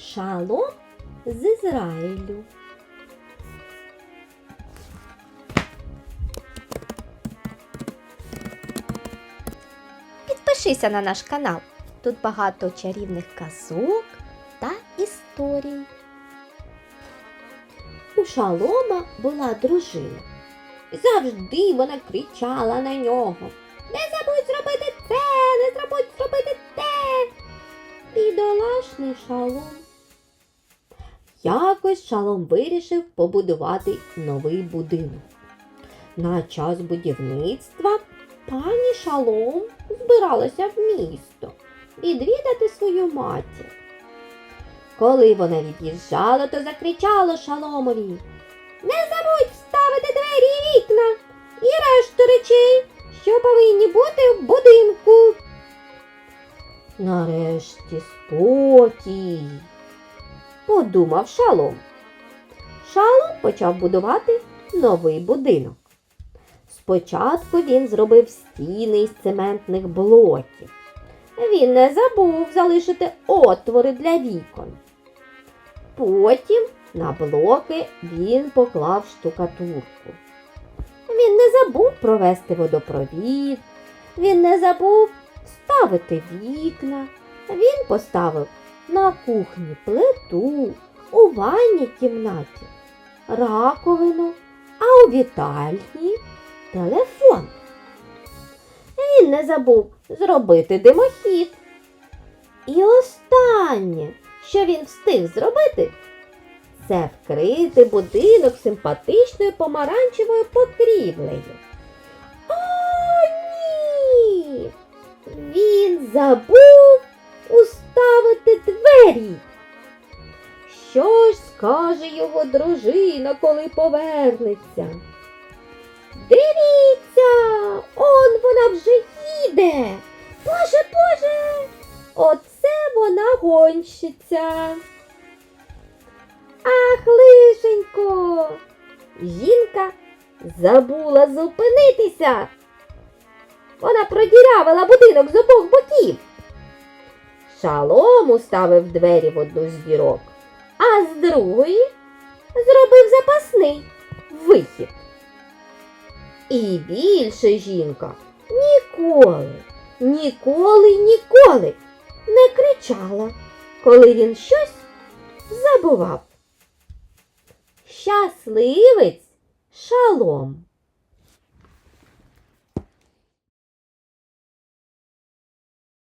Шалом з Ізраїлю. Підпишися на наш канал. Тут багато чарівних казок та історій. У шалома була дружина. Завжди вона кричала на нього. Не забудь зробити це, не забудь зробити те. Бідолашний шалом. Якось шалом вирішив побудувати новий будинок. На час будівництва пані шалом збиралася в місто відвідати свою матір. Коли вона від'їжджала, то закричала шаломові. Не забудь вставити двері і вікна і решту речей, що повинні бути в будинку. Нарешті спокій, подумав шалом. Шалом почав будувати новий будинок. Спочатку він зробив стіни із цементних блоків. Він не забув залишити отвори для вікон. Потім на блоки він поклав штукатурку. Він не забув провести водопровід, він не забув ставити вікна. Він поставив на кухні плиту, у ванній кімнаті, раковину, а у вітальні телефон. Він не забув зробити димохід. І останнє, що він встиг зробити, це вкрити будинок симпатичною помаранчевою покрівлею. О, ні! Він забув двері. Що ж скаже його дружина, коли повернеться? Дивіться, он вона вже їде. Боже, Боже, оце вона гонщиця. Ах, лишенько. Жінка забула зупинитися. Вона продірявила будинок з обох боків. Шалом уставив двері в одну з дірок, а з другої зробив запасний вихід. І більше жінка ніколи, ніколи, ніколи не кричала, коли він щось забував. Щасливець шалом.